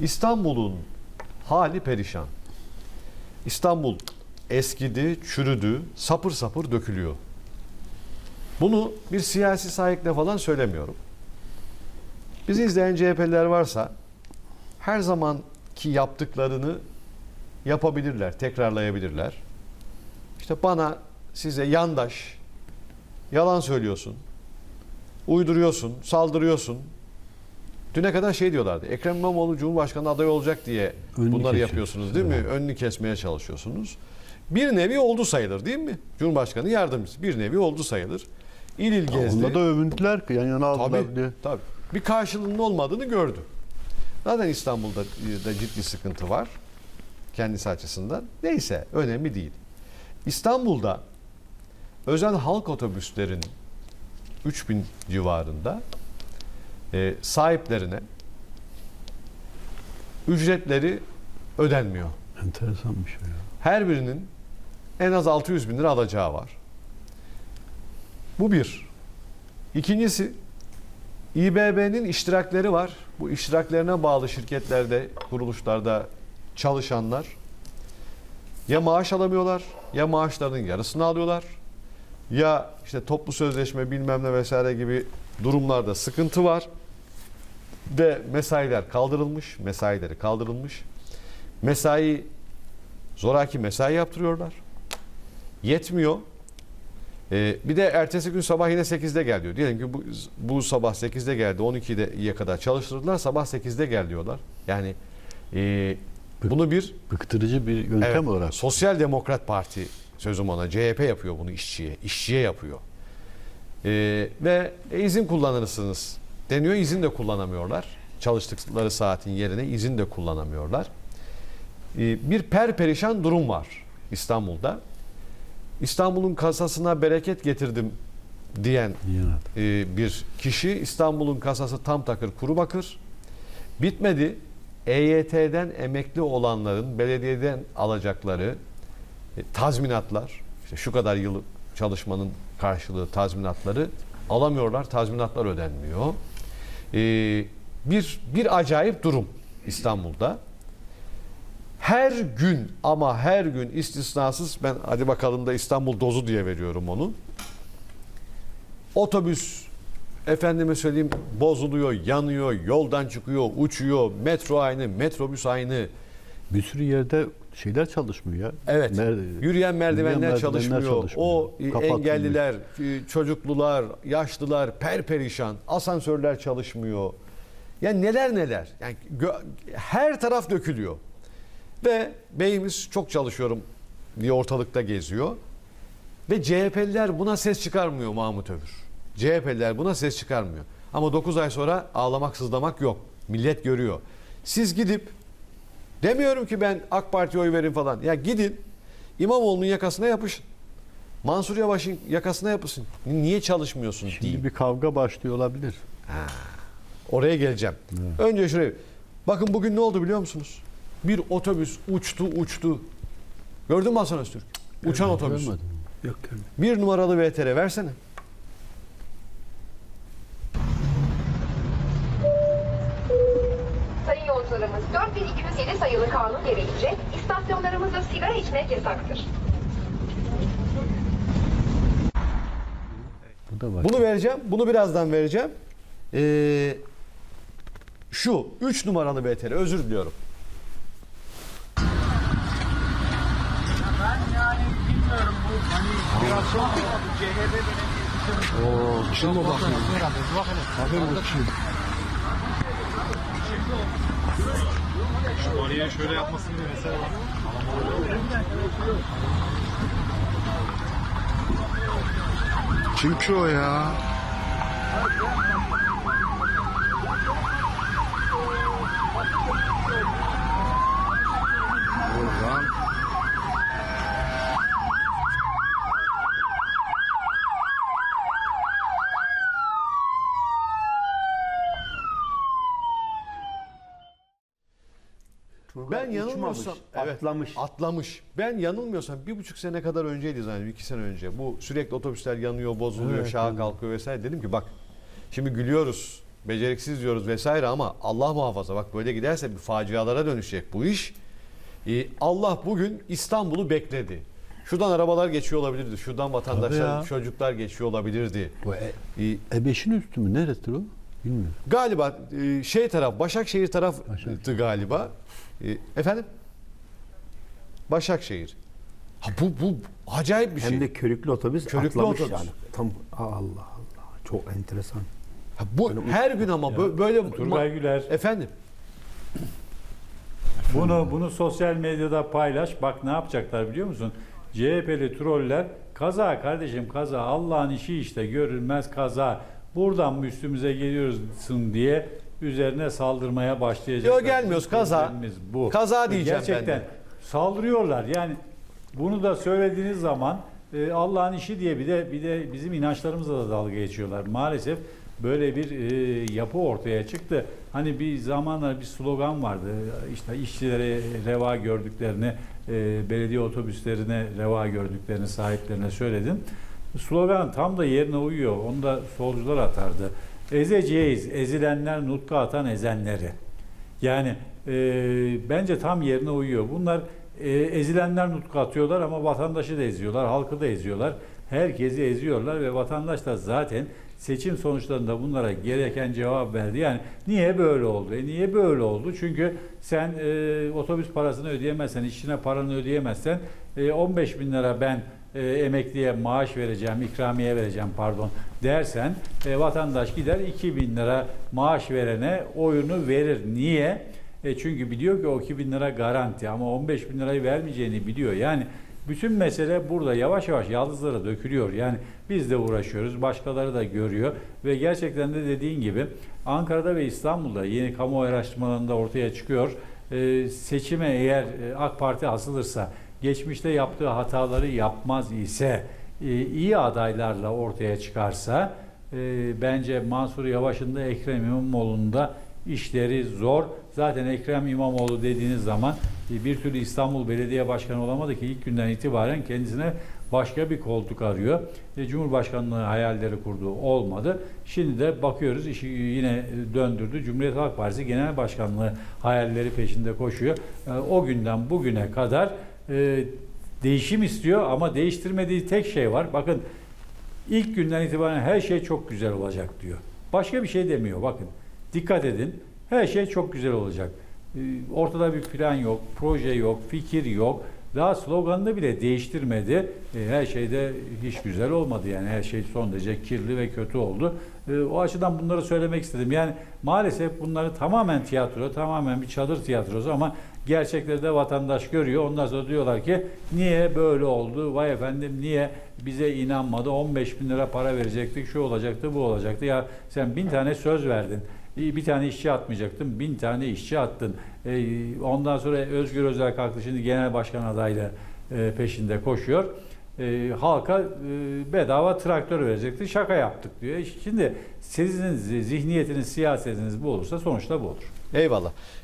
İstanbul'un hali perişan. İstanbul eskidi, çürüdü, sapır sapır dökülüyor. Bunu bir siyasi sahikle falan söylemiyorum. Bizi izleyen CHP'liler varsa her zamanki yaptıklarını yapabilirler, tekrarlayabilirler. İşte bana, size yandaş, yalan söylüyorsun, uyduruyorsun, saldırıyorsun. Düne kadar şey diyorlardı. Ekrem İmamoğlu Cumhurbaşkanı adayı olacak diye Önünü bunları yapıyorsunuz değil mi? Önünü kesmeye çalışıyorsunuz. Bir nevi oldu sayılır değil mi? Cumhurbaşkanı yardımcısı bir nevi oldu sayılır. İl il gezdi. Onda da övündüler ki yan yana aldılar Tabii, diye. tabii. Bir karşılığının olmadığını gördü. Zaten İstanbul'da e, da ciddi sıkıntı var. Kendisi açısından. Neyse önemli değil. İstanbul'da özel halk otobüslerin 3000 civarında e, sahiplerine ücretleri ödenmiyor. Enteresanmış o ya. Her birinin en az 600 bin lira alacağı var. Bu bir. İkincisi İBB'nin iştirakleri var. Bu iştiraklerine bağlı şirketlerde, kuruluşlarda çalışanlar ya maaş alamıyorlar ya maaşlarının yarısını alıyorlar ya işte toplu sözleşme bilmem ne vesaire gibi durumlarda sıkıntı var ve mesailer kaldırılmış, mesaileri kaldırılmış. Mesai zoraki mesai yaptırıyorlar. Yetmiyor. Ee, bir de ertesi gün sabah yine 8'de gel diyor. Diyelim ki bu, bu sabah 8'de geldi 12'ye kadar çalıştırdılar sabah 8'de gel diyorlar. Yani e, bunu bir Bıktırıcı bir yöntem Evet, olarak. Sosyal Demokrat Parti sözüm ona CHP yapıyor bunu işçiye, işçiye yapıyor. Ee, ve e, izin kullanırsınız deniyor. izin de kullanamıyorlar. Çalıştıkları saatin yerine izin de kullanamıyorlar. Ee, bir perperişan durum var İstanbul'da. İstanbul'un kasasına bereket getirdim diyen e, bir kişi İstanbul'un kasası tam takır kuru bakır. Bitmedi. EYT'den emekli olanların belediyeden alacakları e, tazminatlar, işte şu kadar yıl çalışmanın karşılığı tazminatları alamıyorlar. Tazminatlar ödenmiyor. E, bir bir acayip durum İstanbul'da. Her gün ama her gün istisnasız ben hadi bakalım da İstanbul dozu diye veriyorum onu. Otobüs efendime söyleyeyim bozuluyor, yanıyor, yoldan çıkıyor, uçuyor. Metro aynı, metrobüs aynı. Bir sürü yerde şeyler çalışmıyor ya. Evet. Nerede? Yürüyen merdivenler, merdivenler çalışmıyor. çalışmıyor. O Kapatılmış. engelliler, e, çocuklular, yaşlılar perperişan. Asansörler çalışmıyor. Yani neler neler. Yani her taraf dökülüyor. Ve beyimiz çok çalışıyorum diye ortalıkta geziyor. Ve CHP'liler buna ses çıkarmıyor Mahmut Övür. CHP'liler buna ses çıkarmıyor. Ama 9 ay sonra ağlamak sızlamak yok. Millet görüyor. Siz gidip demiyorum ki ben AK Parti'ye oy verin falan. Ya gidin İmamoğlu'nun yakasına yapışın. Mansur Yavaş'ın yakasına yapışın. Niye çalışmıyorsun Şimdi deyin. bir kavga başlıyor olabilir. Oraya geleceğim. Önce şuraya. Bakın bugün ne oldu biliyor musunuz? Bir otobüs uçtu uçtu. Gördün mü Hasan Öztürk? Uçan otobüs. Görmedim. Yok görmedim. Bir numaralı VTR versene. Yolcularımız 4207 sayılı kanun gereğince istasyonlarımızda sigara içmek yasaktır. Bu da var. Bunu vereceğim. Bunu birazdan vereceğim. Ee, şu 3 numaralı VTR özür diliyorum. Ben yani bilmiyorum bu hani biraz sonra CHP dönemi Şimdi bakın. Bakın bu kişi. Şu bariyer şöyle yapması gibi mesela. Kim ki o ya? Ben yanılmıyorsam evet, atlamış. atlamış. Ben yanılmıyorsam bir buçuk sene kadar önceydi zaten iki sene önce. Bu sürekli otobüsler yanıyor, bozuluyor, Evet, şaha evet. kalkıyor vesaire. Dedim ki bak şimdi gülüyoruz. beceriksiz diyoruz vesaire ama Allah muhafaza bak böyle giderse bir facialara dönüşecek bu iş. Ee, Allah bugün İstanbul'u bekledi. Şuradan arabalar geçiyor olabilirdi. Şuradan vatandaşlar, çocuklar geçiyor olabilirdi. Bu e, Ee, Ebeş'in üstü mü? Neresidir o? Bilmiyorum. galiba e, şey taraf, Başakşehir taraftı Başakşehir. galiba. Ee, efendim? Başakşehir. Ha, bu, bu acayip bir şey. Hem de körüklü otobüs Körüklü atlamış otobüs. yani. Tam Allah Allah. Çok enteresan. Ha, bu her gün ama bö- böyle Turgay Güler efendim bunu bunu sosyal medyada paylaş. Bak ne yapacaklar biliyor musun? CHP'li troller kaza kardeşim kaza Allah'ın işi işte görülmez kaza. Buradan mı üstümüze geliyorsun diye üzerine saldırmaya başlayacaklar. Yok, gelmiyoruz, kaza. Bu. Kaza diyeceğim ben Gerçekten de. saldırıyorlar. Yani bunu da söylediğiniz zaman e, Allah'ın işi diye bir de bir de bizim inançlarımızla da dalga geçiyorlar. Maalesef böyle bir e, yapı ortaya çıktı. Hani bir zamanlar bir slogan vardı. İşte işçilere reva gördüklerini, e, belediye otobüslerine reva gördüklerini sahiplerine söyledim. Slogan tam da yerine uyuyor. Onu da solcular atardı. Ezeceğiz, ezilenler nutka atan ezenleri. Yani e, bence tam yerine uyuyor. Bunlar e, ezilenler nutka atıyorlar ama vatandaşı da eziyorlar, halkı da eziyorlar. Herkesi eziyorlar ve vatandaş da zaten seçim sonuçlarında bunlara gereken cevap verdi. Yani niye böyle oldu? E niye böyle oldu? Çünkü sen e, otobüs parasını ödeyemezsen, işçine paranı ödeyemezsen e, 15 bin lira ben e, emekliye maaş vereceğim, ikramiye vereceğim pardon dersen e, vatandaş gider 2 bin lira maaş verene oyunu verir. Niye? E çünkü biliyor ki o 2 bin lira garanti ama 15 bin lirayı vermeyeceğini biliyor. Yani bütün mesele burada yavaş yavaş yaldızlara dökülüyor. Yani biz de uğraşıyoruz, başkaları da görüyor ve gerçekten de dediğin gibi Ankara'da ve İstanbul'da yeni kamuoyu araştırmalarında ortaya çıkıyor. E, seçime eğer e, AK Parti asılırsa, geçmişte yaptığı hataları yapmaz ise, e, iyi adaylarla ortaya çıkarsa e, bence Mansur Yavaş'ın da Ekrem İmamoğlu'nun da işleri zor. Zaten Ekrem İmamoğlu dediğiniz zaman e, bir türlü İstanbul Belediye Başkanı olamadı ki ilk günden itibaren kendisine başka bir koltuk arıyor. Cumhurbaşkanlığı hayalleri kurduğu olmadı. Şimdi de bakıyoruz işi yine döndürdü. Cumhuriyet Halk Partisi Genel Başkanlığı hayalleri peşinde koşuyor. O günden bugüne kadar e, değişim istiyor ama değiştirmediği tek şey var. Bakın ilk günden itibaren her şey çok güzel olacak diyor. Başka bir şey demiyor. Bakın dikkat edin. Her şey çok güzel olacak. Ee, Ortada bir plan yok, proje yok, fikir yok. Daha sloganını bile değiştirmedi. Ee, Her şeyde hiç güzel olmadı yani her şey son derece kirli ve kötü oldu. Ee, O açıdan bunları söylemek istedim. Yani maalesef bunları tamamen tiyatro, tamamen bir çadır tiyatrosu ama gerçekleri de vatandaş görüyor. Ondan sonra diyorlar ki niye böyle oldu? Vay efendim niye bize inanmadı? 15 bin lira para verecektik, şu olacaktı, bu olacaktı. Ya sen bin tane söz verdin. Bir tane işçi atmayacaktın, bin tane işçi attın. Ee, Ondan sonra Özgür Özel kalktı şimdi genel başkan adayla e, peşinde koşuyor. Ee, halka e, bedava traktör verecekti, şaka yaptık diyor. Şimdi sizin zihniyetiniz, siyasetiniz bu olursa sonuçta bu olur. eyvallah.